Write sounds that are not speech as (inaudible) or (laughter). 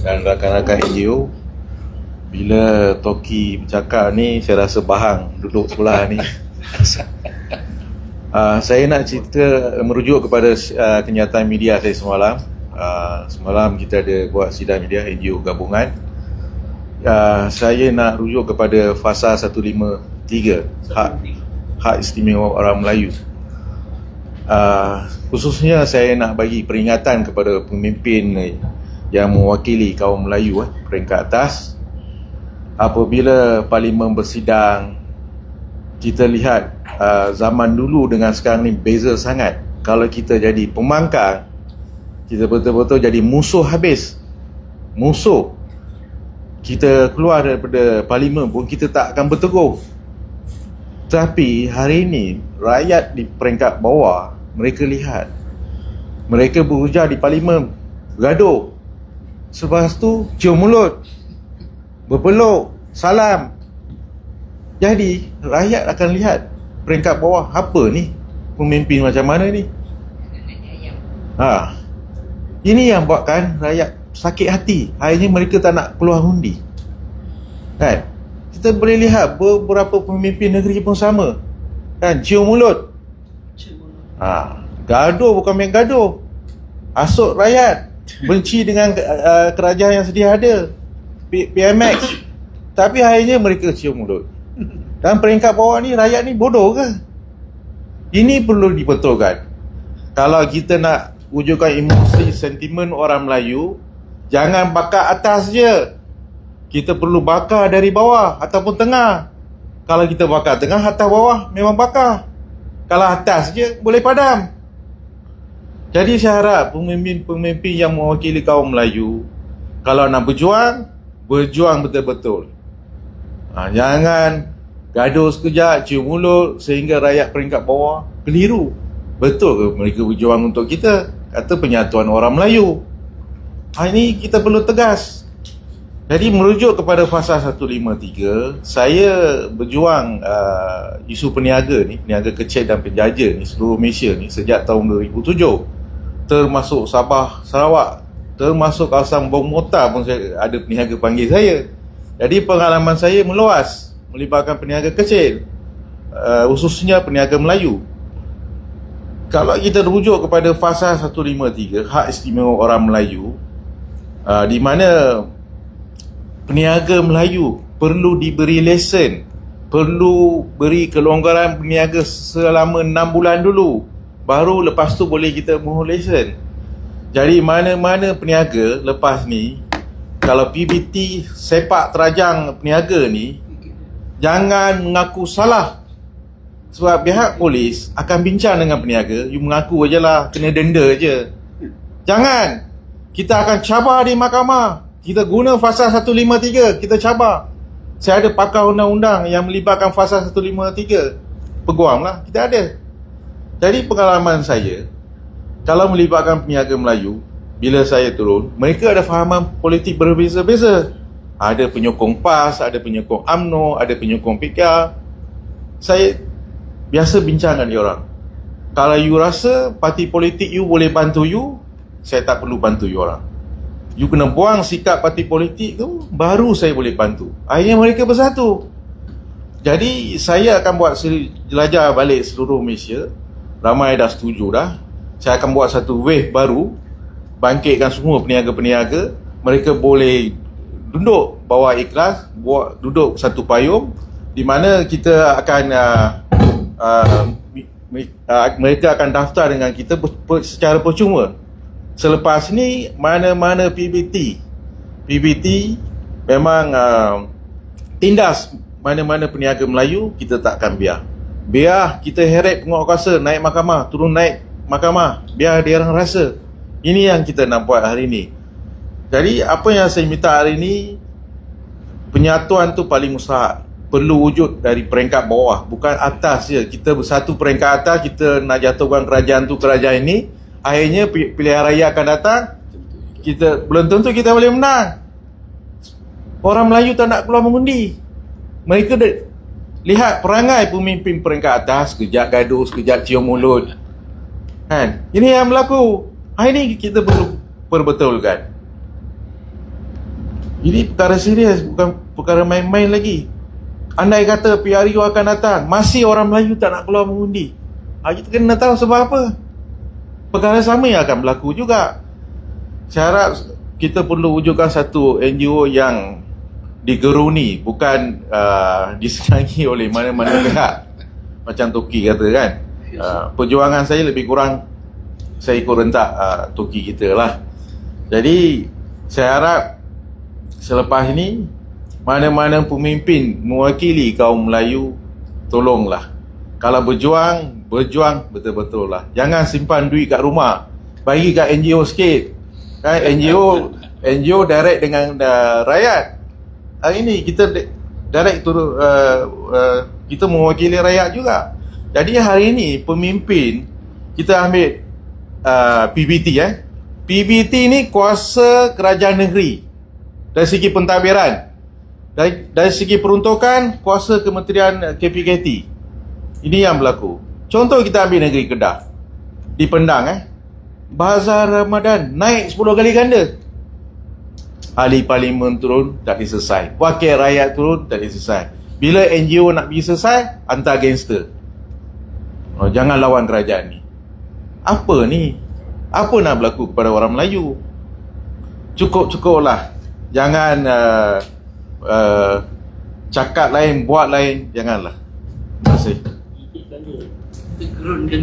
dan rakan-rakan NGO bila Toki bercakap ni saya rasa bahang duduk sebelah ni. Uh, (laughs) saya nak cerita merujuk kepada uh, kenyataan media saya semalam. Uh, semalam kita ada buat sidang media NGO gabungan. Uh, saya nak rujuk kepada fasa 153 hak hak istimewa orang Melayu. Uh, khususnya saya nak bagi peringatan kepada pemimpin yang mewakili kaum Melayu eh, peringkat atas. Apabila parlimen bersidang kita lihat uh, zaman dulu dengan sekarang ni beza sangat. Kalau kita jadi pemangkang kita betul-betul jadi musuh habis. Musuh. Kita keluar daripada parlimen pun kita tak akan bertegur. Tapi hari ini rakyat di peringkat bawah mereka lihat. Mereka berujar di parlimen bergaduh Selepas tu cium mulut. Berpeluk Salam. Jadi rakyat akan lihat Peringkat bawah Apa ni? Pemimpin macam mana ni? Ha. Ini yang buatkan rakyat sakit hati. Akhirnya mereka tak nak keluar hundi. Kan? Kita boleh lihat beberapa pemimpin negeri pun sama. Kan? Cium mulut. Ha. Gaduh bukan main gaduh. Asuk rakyat benci dengan uh, kerajaan yang sedia ada. P- PMX tapi akhirnya mereka cium mulut. Dan peringkat bawah ni rakyat ni bodoh ke? Ini perlu dibetulkan. Kalau kita nak wujudkan emosi sentimen orang Melayu jangan bakar atas je. Kita perlu bakar dari bawah ataupun tengah. Kalau kita bakar tengah atas bawah memang bakar. Kalau atas je boleh padam jadi saya harap pemimpin-pemimpin yang mewakili kaum Melayu kalau nak berjuang, berjuang betul-betul. Ha, jangan gaduh sekejap, cium mulut sehingga rakyat peringkat bawah keliru. Betul ke mereka berjuang untuk kita? Kata penyatuan orang Melayu. Ha, ini kita perlu tegas. Jadi merujuk kepada fasa 153, saya berjuang uh, isu peniaga ni, peniaga kecil dan penjaja ni seluruh Malaysia ni sejak tahun 2007 termasuk Sabah, Sarawak, termasuk kawasan Bong Mota pun saya ada peniaga panggil saya. Jadi pengalaman saya meluas melibatkan peniaga kecil, uh, khususnya peniaga Melayu. Kalau kita rujuk kepada fasa 153, hak istimewa orang Melayu, uh, di mana peniaga Melayu perlu diberi lesen, perlu beri kelonggaran peniaga selama 6 bulan dulu Baru lepas tu boleh kita mohon lesen. Jadi mana-mana peniaga lepas ni Kalau PBT sepak terajang peniaga ni Jangan mengaku salah. Sebab pihak polis akan bincang dengan peniaga You mengaku je lah, kena denda je Jangan. Kita akan cabar di mahkamah. Kita guna fasa 153, kita cabar. Saya ada pakar undang-undang yang melibatkan fasa 153 Peguam lah, kita ada jadi pengalaman saya Kalau melibatkan peniaga Melayu Bila saya turun Mereka ada fahaman politik berbeza-beza. Ada penyokong PAS Ada penyokong AMNO Ada penyokong PK Saya Biasa bincang dengan orang. Kalau you rasa Parti politik you boleh bantu you Saya tak perlu bantu you orang. You kena buang sikap parti politik tu Baru saya boleh bantu. Akhirnya mereka bersatu. Jadi saya akan buat jelajah balik seluruh Malaysia ramai dah setuju dah. Saya akan buat satu wave baru bangkitkan semua peniaga-peniaga. Mereka boleh duduk bawah ikhlas buat duduk satu payung di mana kita akan uh, uh, mereka akan daftar dengan kita secara percuma. Selepas ni mana-mana PBT PBT memang uh, tindas mana-mana peniaga Melayu kita tak akan biar biar kita heret penguatkuasa naik mahkamah turun naik mahkamah. Biar dia orang rasa. Ini yang kita nak buat hari ini. Jadi apa yang saya minta hari ini penyatuan tu paling mustahak. Perlu wujud dari peringkat bawah. Bukan atas je. Kita bersatu peringkat atas kita nak jatuhkan kerajaan tu kerajaan ini. Akhirnya pilihan raya akan datang. Kita belum tentu kita boleh menang. Orang Melayu tak nak keluar mengundi. Mereka Lihat perangai pemimpin peringkat atas Sekejap gaduh, sekejap cium mulut Kan? Ini yang berlaku Hari ini kita perlu perbetulkan Ini perkara serius, bukan perkara main-main lagi. Andai kata PRU akan datang, masih orang Melayu tak nak keluar mengundi. Ha, kita kena tahu sebab apa. Perkara sama yang akan berlaku juga. Saya harap kita perlu wujudkan satu NGO yang digeruni, bukan uh, disenangi oleh mana-mana (laughs) pihak. Macam Toki kata kan. Uh, perjuangan saya lebih kurang saya ikut rentak uh, Toki kita lah. Jadi saya harap selepas ini mana-mana pemimpin mewakili kaum Melayu tolonglah. Kalau berjuang, berjuang betul-betul lah. Jangan simpan duit kat rumah. Bagi kat NGO sikit. Kan NGO (laughs) NGO direct dengan uh, rakyat. Hari ini kita di- direct tu uh, uh, kita mewakili rakyat juga. Jadi hari ini pemimpin kita ambil uh, PBT eh. PBT ni kuasa kerajaan negeri dari segi pentadbiran. Dari, dari segi peruntukan kuasa Kementerian KPKT. Ini yang berlaku. Contoh kita ambil negeri Kedah. Di Pendang eh. Bazar Ramadan naik 10 kali ganda. Ahli parlimen turun tak diselesai. Wakil rakyat turun tak diselesai. Bila NGO nak pergi selesai, hantar gangster. Oh, jangan lawan kerajaan ni. Apa ni? Apa nak berlaku kepada orang Melayu? Cukup-cukuplah. Jangan uh, uh, cakap lain, buat lain. Janganlah. Terima kasih.